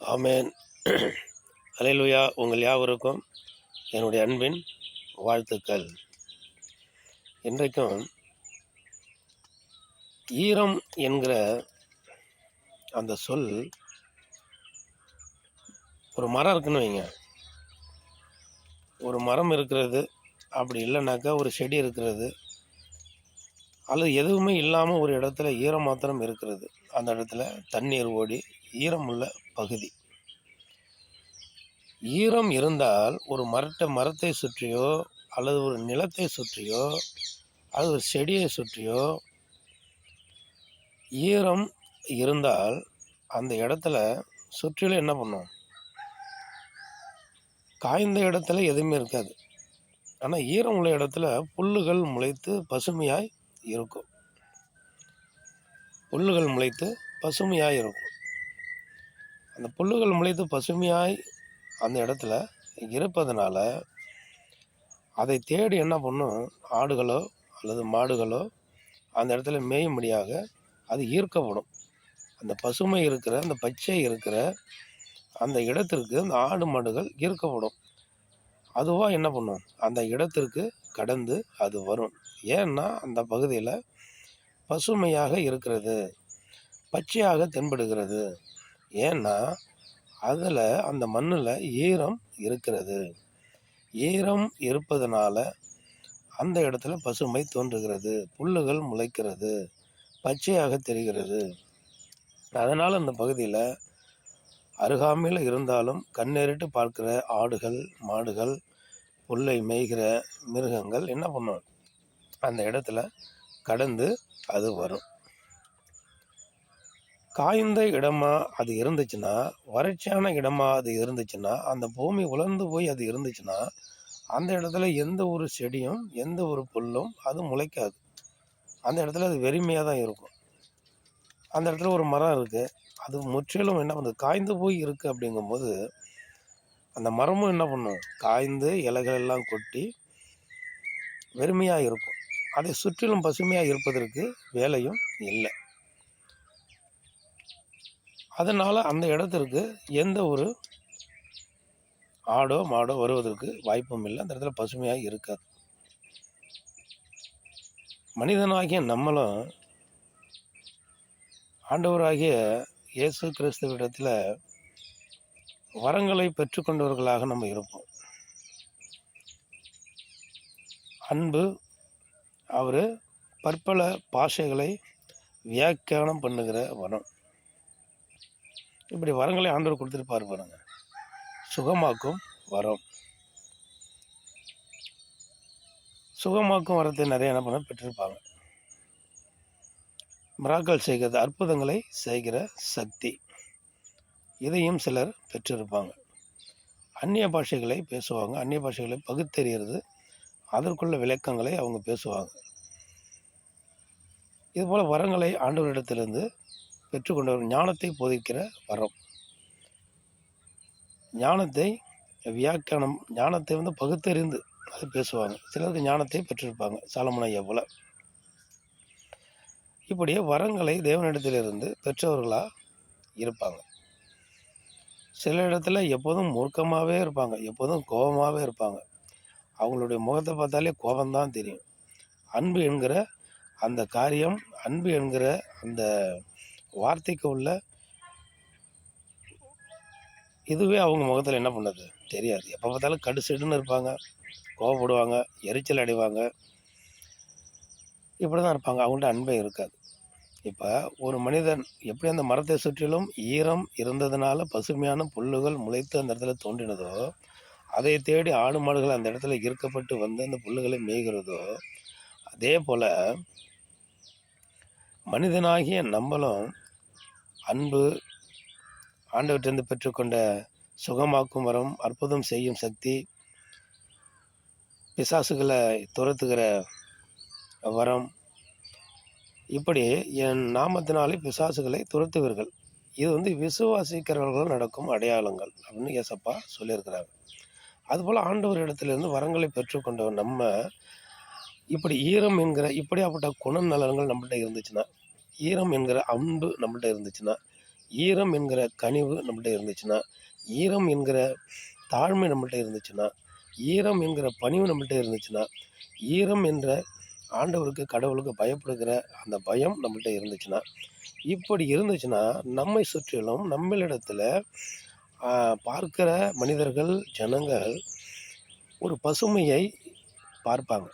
ஆமேன். அலையலுயா உங்கள் யாவருக்கும் என்னுடைய அன்பின் வாழ்த்துக்கள். இன்றைக்கும் ஈரம் என்கிற அந்த சொல் ஒரு மரம் இருக்குன்னு வைங்க. ஒரு மரம் இருக்கிறது அப்படி இல்லைனாக்கா ஒரு செடி இருக்கிறது அல்லது எதுவுமே இல்லாமல் ஒரு இடத்துல ஈரம் மாத்திரம் இருக்கிறது. அந்த இடத்துல தண்ணீர் ஓடி ஈரமுள்ள பகுதி. ஈரம் இருந்தால் ஒரு மரத்தை மரத்தை சுற்றியோ அல்லது ஒரு நிலத்தை சுற்றியோ அல்லது ஒரு செடியை சுற்றியோ ஈரம் இருந்தால் அந்த இடத்துல சுற்றிலும் என்ன பண்ணும்? காய்ந்த இடத்துல எதுவுமே இருக்காது. ஆனால் ஈரம் உள்ள இடத்துல புல்லுகள் முளைத்து பசுமையாய் இருக்கும். புல்லுகள் முளைத்து பசுமையாக இருக்கும். அந்த புல்லுகள் முளைத்து பசுமையாய் அந்த இடத்துல இருப்பதனால அதை தேடி என்ன பண்ணும்? ஆடுகளோ அல்லது மாடுகளோ அந்த இடத்துல மேயும்படியாக அது ஈர்க்கப்படும். அந்த பசுமை இருக்கிற அந்த பச்சை இருக்கிற அந்த இடத்திற்கு அந்த ஆடு மாடுகள் ஈர்க்கப்படும். அதுவாக என்ன பண்ணும்? அந்த இடத்திற்கு கடந்து அது வரும். ஏன்னா அந்த பகுதியில் பசுமையாக இருக்கிறது பச்சையாக தென்படுகிறது. ஏன்னா அதில் அந்த மண்ணில் ஈரம் இருக்கிறது. ஈரம் இருப்பதனால அந்த இடத்துல பசுமை தோன்றுகிறது. புல்லுகள் முளைக்கிறது. பச்சையாக தெரிகிறது. அதனால் அந்த பகுதியில் அருகாமையில் இருந்தாலும் கண்ணேறிட்டு பார்க்குற ஆடுகள் மாடுகள் புல்லை மேய்கிற மிருகங்கள் என்ன பண்ணும்? அந்த இடத்துல கடந்து அது வரும். காய்ந்த இடமா அது இருந்துச்சுன்னா வறட்சியான இடமா அது இருந்துச்சுன்னா அந்த பூமி உலர்ந்து போய் அது இருந்துச்சுன்னா அந்த இடத்துல எந்த ஒரு செடியும் எந்த ஒரு புல்லும் அது முளைக்காது. அந்த இடத்துல அது வெறுமையாக தான் இருக்கும். அந்த இடத்துல ஒரு மரம் இருக்குது அது முற்றிலும் என்ன பண்ணுது? காய்ந்து போய் இருக்குது அப்படிங்கும்போது அந்த மரமும் என்ன பண்ணும்? காய்ந்து இலைகள் எல்லாம் கொட்டி வெறுமையாக இருக்கும். அதை சுற்றிலும் பசுமையாக இருப்பதற்கு வேலையும் இல்லை. அதனால் அந்த இடத்திற்கு எந்த ஒரு ஆடோ மாடோ வருவதற்கு வாய்ப்பும் இல்லை. அந்த இடத்துல பசுமையாக இருக்காது. மனிதனாகிய நம்மளும் ஆண்டவராகிய இயேசு கிறிஸ்துவிடத்தில் வரங்களை பெற்றுக்கொண்டவர்களாக நம்ம இருப்போம். அன்பு அவர் பற்பல பாஷைகளை வியாக்கியானம் பண்ணுகிற வரம். இப்படி வரங்களை ஆண்டவர் கொடுத்துருப்பார் பாருங்க. சுகமாக்கும் வரம். சுகமாக்கும் வரத்தை நிறைய என்ன பண்ண பெற்றிருப்பாங்க. மிராக்கள் செய்கிறது அற்புதங்களை செய்கிற சக்தி. இதையும் சிலர் பெற்றிருப்பாங்க. அந்நிய பாஷைகளை பேசுவாங்க. அந்நிய பாஷைகளை பகுத்தறிகிறது. அதற்குள்ள விளக்கங்களை அவங்க பேசுவாங்க. இதுபோல் வரங்களை ஆண்டவரிடத்திலிருந்து பெற்றுக்கொண்டவர் ஞானத்தை போதிக்கிற வரம். ஞானத்தை வியாக்கியானம் ஞானத்தை வந்து பகுத்தறிந்து அது பேசுவாங்க. சிலருக்கு ஞானத்தை பெற்றிருப்பாங்க சாலமனையா போல. இப்படியே வரங்களை தேவனிடத்திலிருந்து பெற்றவர்களாக இருப்பாங்க. சில இடத்துல எப்போதும் மூர்க்கமாகவே இருப்பாங்க எப்போதும் கோபமாகவே இருப்பாங்க. அவங்களுடைய முகத்தை பார்த்தாலே கோபம்தான் தெரியும். அன்பு என்கிற அந்த காரியம் அன்பு என்கிற அந்த வார்த்தைக்கு உள்ள இதுவே அவங்க முகத்தில் என்ன பண்ணுது தெரியாது. எப்போ பார்த்தாலும் கடுசிடுன்னு இருப்பாங்க. கோவப்படுவாங்க எரிச்சல் அடைவாங்க. இப்படி தான் இருப்பாங்க. அவங்கள்ட்ட அன்பே இருக்காது. இப்போ ஒரு மனிதன் எப்படி அந்த மரத்தை சுற்றிலும் ஈரம் இருந்ததுனால பசுமையான புல்லுகள் முளைத்து அந்த இடத்துல தோன்றினதோ அதை தேடி ஆடு மாடுகள் அந்த இடத்துல ஈர்க்கப்பட்டு வந்து அந்த புல்லுகளை மேய்கிறதோ அதே போல் மனிதனாகிய நம்மளும் அன்பு ஆண்டவற்றிலிருந்து பெற்றுக்கொண்ட சுகமாக்கும் வரம் அற்புதம் செய்யும் சக்தி பிசாசுகளை துரத்துகிற வரம். இப்படி என் நாமத்தினாலே பிசாசுகளை துரத்துவீர்கள். இது வந்து விசுவாசிக்கிறவர்கள் நடக்கும் அடையாளங்கள் அப்படின்னு ஏசப்பா சொல்லியிருக்கிறாங்க அதுபோல் ஆண்டவர் இடத்திலிருந்து வரங்களை பெற்றுக்கொண்ட நம்ம. இப்படி ஈரம் என்கிற இப்படியாப்பட்ட குணநலன்கள் நம்மகிட்ட இருந்துச்சுன்னா ஈரம் என்கிற அன்பு நம்மள்ட்ட இருந்துச்சுன்னா ஈரம் என்கிற கனிவு நம்மள்ட்ட இருந்துச்சுன்னா ஈரம் என்கிற தாழ்மை நம்மள்ட்ட இருந்துச்சுன்னா ஈரம் என்கிற பணிவு நம்மள்ட்ட இருந்துச்சுன்னா ஈரம் என்ற ஆண்டவருக்கு கடவுளுக்கு பயப்படுகிற அந்த பயம் நம்மள்ட்ட இருந்துச்சுன்னா இப்படி இருந்துச்சுன்னா நம்மை சுற்றிலும் நம்மளிடத்தில் பார்க்கிற மனிதர்கள் ஜனங்கள் ஒரு பசுமையை பார்ப்பாங்க.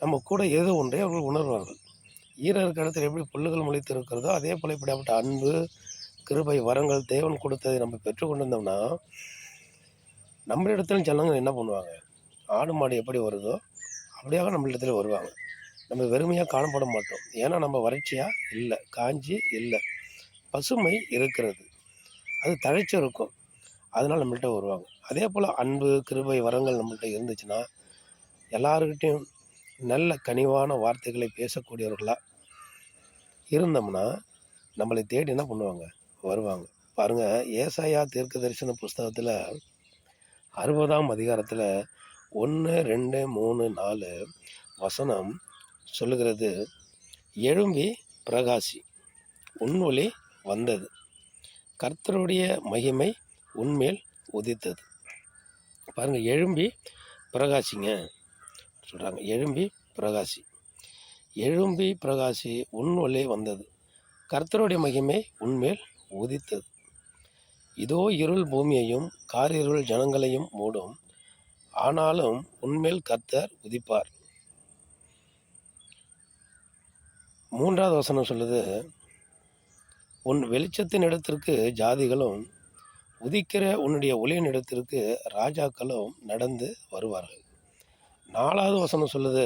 நம்ம கூட ஏதோ ஒன்றை அவர்கள் உணர்வார்கள். ஈர இருக்கிற இடத்துல எப்படி புல்லுகள் முளைத்து இருக்கிறதோ அதே போல் இப்படிப்பட்ட அன்பு கிருபை வரங்கள் தேவன் கொடுத்ததை நம்ம பெற்றுக்கொண்டு வந்தோம்னா நம்ம இடத்துல ஜனங்கள் என்ன பண்ணுவாங்க? ஆடு மாடு எப்படி வருதோ அப்படியாக நம்ம இடத்துல வருவாங்க. நம்ம வெறுமையாக காணப்பட மாட்டோம். ஏன்னா நம்ம வறட்சியாக இல்லை. காஞ்சி? இல்லை. பசுமை இருக்கிறது. அது தழைச்சி இருக்கும். அதனால் நம்மள்கிட்ட வருவாங்க. அதே போல் அன்பு கிருபை வரங்கள் நம்மள்கிட்ட இருந்துச்சுன்னா எல்லாருக்கிட்டையும் நல்ல கனிவான வார்த்தைகளை பேசக்கூடியவர்களாக இருந்தோம்னா நம்மளை தேடி என்ன பண்ணுவாங்க? வருவாங்க. பாருங்கள் ஏசாயா தீர்க்க தரிசன புஸ்தகத்தில் அறுபதாம் அதிகாரத்தில் ஒன்று ரெண்டு மூணு நாலு வசனம் சொல்லுகிறது எழும்பி பிரகாசி உன் வந்தது. கர்த்தருடைய மகிமை உன்மேல் உதித்தது. பாருங்கள் எழும்பி பிரகாசிங்க. சொல்கிறாங்க எழும்பி பிரகாசி. எழும்பி பிரகாசி உன் வந்தது. கர்த்தருடைய மகிமை உன்மேல் உதித்தது. இதோ இருள் பூமியையும் காரிருள் ஜனங்களையும் மூடும். ஆனாலும் உன்மேல் கர்த்தர் உதிப்பார். மூன்றாவது வசனம் சொல்லுது உன் வெளிச்சத்தின் இடத்திற்கு ஜாதிகளும் உதிக்கிற உன்னுடைய ஒளியின் இடத்திற்கு ராஜாக்களும் நடந்து வருவார்கள். நாலாவது வசனம் சொல்லுது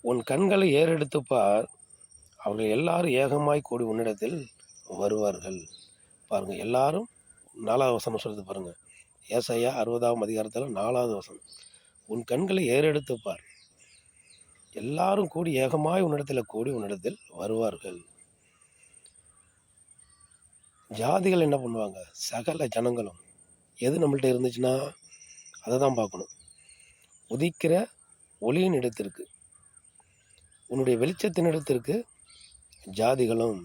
உன் கண்களை ஏறெடுத்து பார் அவர்கள் எல்லாரும் ஏகமாய் கூடி உன்னிடத்தில் வருவார்கள். பாருங்கள் எல்லாரும் நாலாவது வசனம் சொல்லுது பாருங்கள் ஏசையா அறுபதாம் அதிகாரத்தில் நாலாவது வசனம் உன் கண்களை ஏறெடுத்து பார் எல்லாரும் கூடி ஏகமாய் உன்னிடத்தில் கூடி உன்னிடத்தில் வருவார்கள். ஜாதிகள் என்ன பண்ணுவாங்க? சகல ஜனங்களும் எது நம்மள்ட்ட இருந்துச்சுன்னா அதை தான் பார்க்கணும். உதிக்கிற ஒளியின் இடத்திற்கு. உன்னுடைய வெளிச்சத்தின் இடத்திற்கு ஜாதிகளும்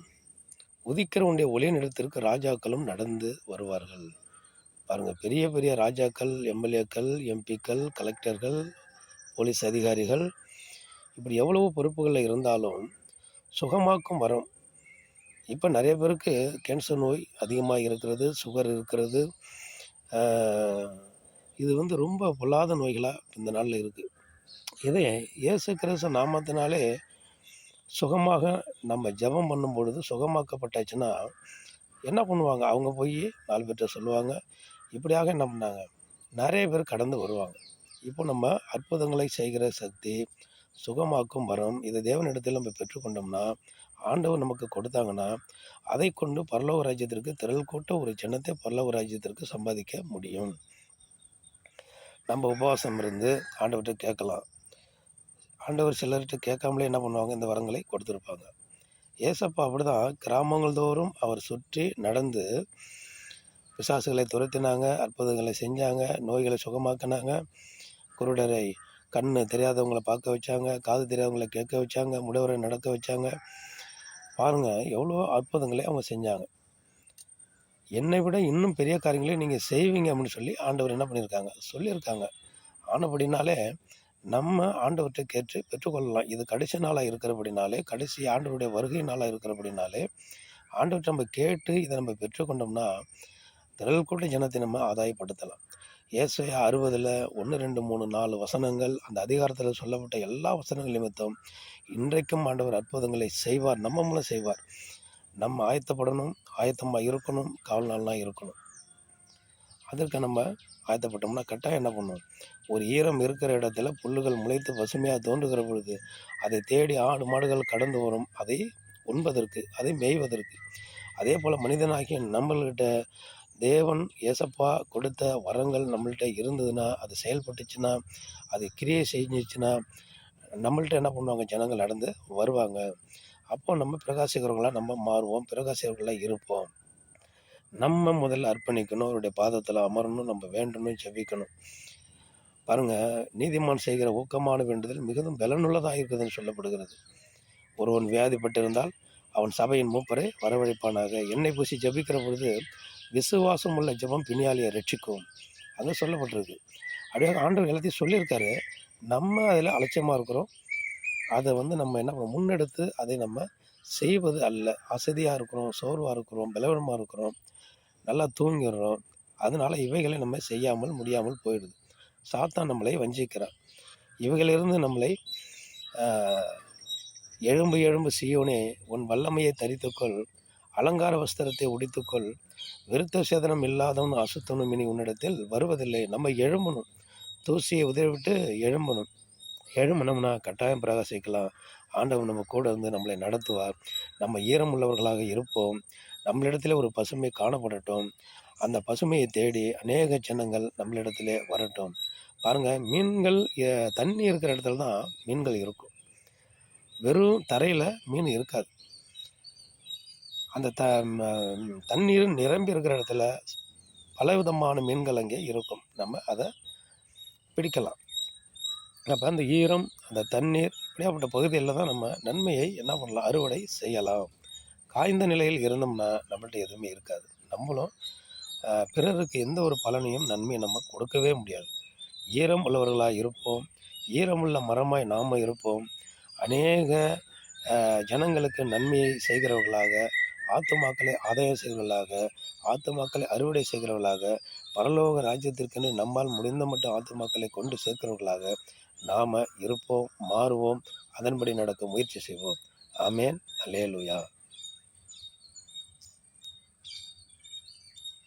உதிக்கிற உன்னுடைய ஒளியின் இடத்திற்கு ராஜாக்களும் நடந்து வருவார்கள். பாருங்கள் பெரிய பெரிய ராஜாக்கள் எம்எல்ஏக்கள் எம்பிக்கள் கலெக்டர்கள் போலீஸ் அதிகாரிகள் இப்படி எவ்வளவோ பொறுப்புகளில் இருந்தாலும் சுகமாக்கும் வரும். இப்போ நிறைய பேருக்கு கேன்சர் நோய் அதிகமாக இருக்கிறது சுகர் இருக்கிறது இது வந்து ரொம்ப பொல்லாத நோய்களாக இந்த நாளில் இருக்குது இதே இயேசு கிரேச நாமத்தினாலே சுகமாக நம்ம ஜெபம் பண்ணும் பொழுது சுகமாக்கப்பட்டாச்சுன்னா என்ன பண்ணுவாங்க? அவங்க போய் நாலு பேர்கிட்ட சொல்லுவாங்க. இப்படியாக என்ன பண்ணாங்க? நிறைய பேர் கடந்து வருவாங்க. இப்போ நம்ம அற்புதங்களை செய்கிற சக்தி சுகமாக்கும் வரம் இதை தேவனிடத்தில் நம்ம பெற்றுக்கொண்டோம்னா ஆண்டவர் நமக்கு கொடுத்தாங்கன்னா அதை கொண்டு பரலோக ராஜ்யத்திற்கு திரள் கூட்ட ஒரு சின்னத்தை பரலோக ராஜ்யத்திற்கு சம்பாதிக்க முடியும். நம்ம உபவாசம் இருந்து ஆண்டவர்கிட்ட கேட்கலாம். ஆண்டவர் சிலர்கிட்ட கேட்காமலே என்ன பண்ணுவாங்க? இந்த வரங்களை கொடுத்துருப்பாங்க. ஏசப்பா அப்படிதான் கிராமங்கள் தோறும் அவர் சுற்றி நடந்து பிசாசுகளை துரத்தினாங்க அற்புதங்களை செஞ்சாங்க நோய்களை சுகமாக்கினாங்க. குருடரை கண் தெரியாதவங்களை பார்க்க வச்சாங்க காது தெரியாதவங்களை கேட்க வச்சாங்க முடவரை நடக்க வச்சாங்க. பாருங்க எவ்வளோ அற்புதங்களை அவங்க செஞ்சாங்க. என்னை விட இன்னும் பெரிய காரியங்களை நீங்கள் செய்வீங்க அப்படின்னு சொல்லி ஆண்டவர் என்ன பண்ணியிருக்காங்க? சொல்லியிருக்காங்க. ஆனபடினாலே நம்ம ஆண்டவர்கிட்ட கேட்டு பெற்றுக்கொள்ளலாம். இது கடைசி நாளாக இருக்கிறபடினாலே கடைசி ஆண்டவருடைய வருகை நாளாக இருக்கிறபடினாலே ஆண்டவர்கிட்ட நம்ம கேட்டு இதை நம்ம பெற்றுக்கொண்டோம்னா திரள் கூட்ட ஜனத்தை நம்ம ஆதாயப்படுத்தலாம். ஏசையா அறுபதில் ஒன்று ரெண்டு மூணு நாலு வசனங்கள் அந்த அதிகாரத்தில் சொல்லப்பட்ட எல்லா வசனங்கள் நிமித்தம் இன்றைக்கும் ஆண்டவர் அற்புதங்களை செய்வார் நம்ம மூலம் செய்வார். நம்ம ஆயத்தப்படணும் ஆயத்தமாக இருக்கணும் காவல் நாள்லாம் இருக்கணும். அதற்கு நம்ம ஆயத்தப்பட்டோம்னா கட்டாயம் என்ன பண்ணுவோம்? ஒரு ஈரம் இருக்கிற இடத்துல புல்லுகள் முளைத்து பசுமையாக தோன்றுகிற பொழுது அதை தேடி ஆடு மாடுகள் கடந்து வரும். அதை உண்பதற்கு அதை மேய்வதற்கு. அதே போல் மனிதனாகிய நம்மள்கிட்ட தேவன் ஏசப்பா கொடுத்த வரங்கள் நம்மள்கிட்ட இருந்ததுன்னா அது செயல்பட்டுச்சுன்னா அது கிரியை செஞ்சிச்சுன்னா நம்மள்கிட்ட என்ன பண்ணுவாங்க? ஜனங்கள் நடந்து வருவாங்க. அப்போ நம்ம பிரகாசிக்கிறவங்களா நம்ம மாறுவோம் பிரகாசிக்கிறவர்களாக இருப்போம். நம்ம முதல்ல அர்ப்பணிக்கணும் அவருடைய பாதத்தில் அமரணும் நம்ம வேண்டணும் செவிக்கணும் பாருங்க நீதிமான் செய்கிற ஊக்கமான வேண்டுதல் மிகவும் பலனுள்ளதாக இருக்குதுன்னு சொல்லப்படுகிறது. ஒருவன் வியாதிப்பட்டிருந்தால் அவன் சபையின் மூப்பரை வரவழைப்பானாக. எண்ணெய் பூசி ஜபிக்கிற பொழுது விசுவாசம் உள்ள ஜெபம் பிணியாளியை ரட்சிக்கும். அங்கே சொல்லப்பட்டிருக்கு. அப்படியே ஆண்டவர் எல்லாத்தையும் சொல்லியிருக்காரு. நம்ம அதில் அலட்சியமாக இருக்கிறோம். அதை வந்து நம்ம என்ன பண்ணணும், முன்னெடுத்து அதை நம்ம செய்வது அல்ல. அசதியாக இருக்கிறோம் சோர்வாக இருக்கிறோம் பலவீனமாக இருக்கிறோம் நல்லா தூங்கிடுறோம். அதனால் இவைகளை நம்ம செய்யாமல் முடியாமல் போயிடுது. சாத்தான் நம்மளை வஞ்சிக்கிறான். இவைகளிலிருந்து நம்மளை எழும்பு எழும்பு செய்யோனே உன் வல்லமையை தரித்துக்கொள். அலங்கார வஸ்திரத்தை உடித்துக்கொள். விருத்த சேதனம் இல்லாதவன் அசுத்தனும் இனி உன்னிடத்தில் வருவதில்லை. நம்ம எழும்பணும். தூசியை உதவிவிட்டு எழும்பணும். ஏழுமனம்னா கட்டாயம் பிரகாசிக்கலாம். ஆண்டவன் நம்ம கூட இருந்து நம்மளை நடத்துவார். நம்ம ஈரம் உள்ளவர்களாக இருப்போம். நம்மளிடத்தில் ஒரு பசுமை காணப்படட்டும். அந்த பசுமையை தேடி அநேக ஜனங்கள் நம்மளிடத்திலே வரட்டும். பாருங்க மீன்கள் தண்ணி இருக்கிற இடத்துல தான் மீன்கள் இருக்கும். வெறும் தரையில் மீன் இருக்காது. அந்த த தண்ணீர் நிரம்பி இருக்கிற இடத்துல பலவிதமான மீன்கள் அங்கே இருக்கும். நம்ம அதை பிடிக்கலாம். அப்போ அந்த ஈரம் அந்த தண்ணீர் இப்படியாப்பட்ட பகுதியில் தான் நம்ம நன்மையை என்ன பண்ணலாம்? அறுவடை செய்யலாம். காய்ந்த நிலையில் இருந்தோம்னா நம்மள்ட்ட எதுவுமே இருக்காது. நம்மளும் பிறருக்கு எந்த ஒரு பலனையும் நன்மையை நம்ம கொடுக்கவே முடியாது. ஈரம் உள்ளவர்களாக இருப்போம். ஈரமுள்ள மரமாய் நாம் இருப்போம். அநேக ஜனங்களுக்கு நன்மையை செய்கிறவர்களாக ஆத்துமாக்களை ஆதாயம் செய்கிறவர்களாக ஆத்துமாக்களை அறுவடை செய்கிறவர்களாக பரலோக ராஜ்யத்திற்கென்று நம்மால் முடிந்த மட்டும் ஆத்துமாக்களை கொண்டு சேர்க்கிறவர்களாக நாம் இருப்போம் மாறுவோம் அதன்படி நடக்க முயற்சி செய்வோம். ஆமேன். அலேலுயா